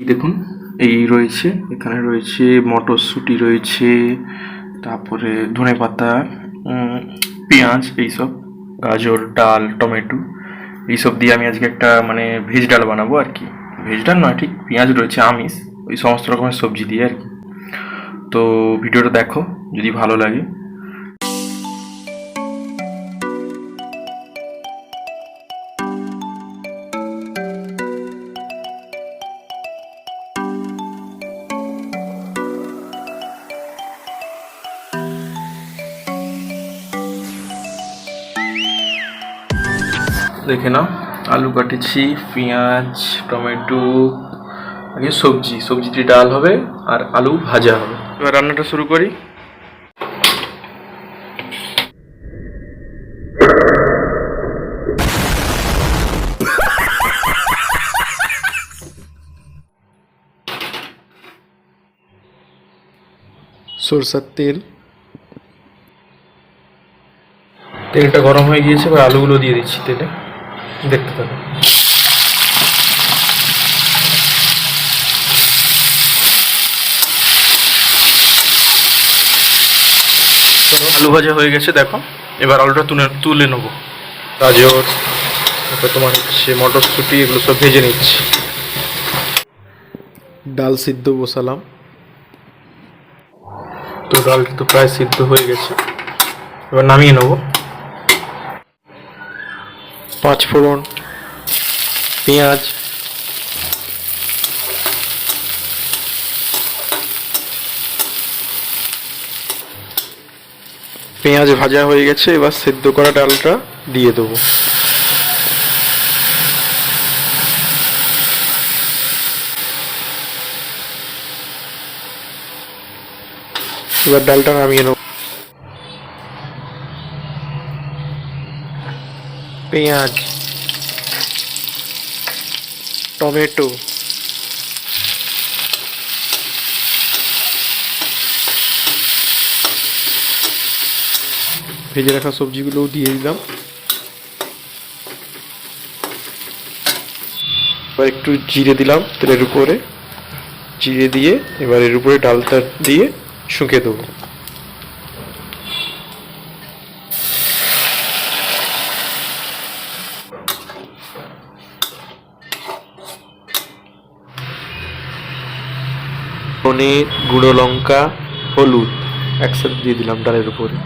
দেখুন, এই রয়েছে, এখানে রয়েছে মটরশুঁটি রয়েছে, তারপরে ধনে পাতা পেঁয়াজ, এইসব, গাজর, ডাল, টমেটো, এইসব দিয়ে আমি আজকে একটা মানে ভেজ ডাল বানাবো আর কি। ভেজ ডাল নয়, ঠিক পেঁয়াজ রয়েছে, আমিষ, ওই সমস্ত রকমের সবজি দিয়ে আর কি। তো ভিডিওটা দেখো, যদি ভালো লাগে। দেখে নাও। আলু কাটেছি, পেঁয়াজ, টমেটো, আগে সবজি। সবজিটি ডাল হবে আর আলু ভাজা হবে। এবার রান্নাটা শুরু করি। সরষের তেল। তেলটা গরম হয়ে গিয়েছে, এবার আলুগুলো দিয়ে দিচ্ছি তেলে। দেখতে থাকো আলু ভাজা হয়ে গেছে দেখো। এবার আলুটা তুলে তুলে নেব। গাজর তারপর তোমার হচ্ছে মটরশুঁটি এগুলো সব ভেজে নিচ্ছি। ডাল সিদ্ধ বসালাম তো ডালটা তো প্রায় সিদ্ধ হয়ে গেছে। এবার নামিয়ে নেব। পাঁচ ফোড়ন, পেঁয়াজ পেঁয়াজ ভাজা হয়ে গেছে, এবার সেদ্ধ করা ডালটা দিয়ে দেবো। এবার ডালটা নামিয়ে নেব। পেঁয়াজ, টমেটো, ভেজে রাখা সবজিগুলোও দিয়ে দিলাম। এবার একটু জিরে দিলাম তেলের উপরে। জিরে দিয়ে এবার এর উপরে ডালটা দিয়ে শুঁকে দেবো। ধনে গুঁড়ো লঙ্কা, হলুদ। একসাথে দিয়ে দিলাম ডালের উপরে।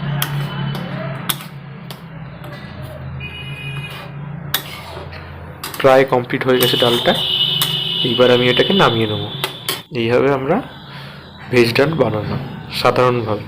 প্রায় কমপ্লিট হয়ে গেছে ডালটা। এইবার আমি এটাকে নামিয়ে নেব। এইভাবে আমরা ভেজ ডাল বানানো সাধারণভাবে।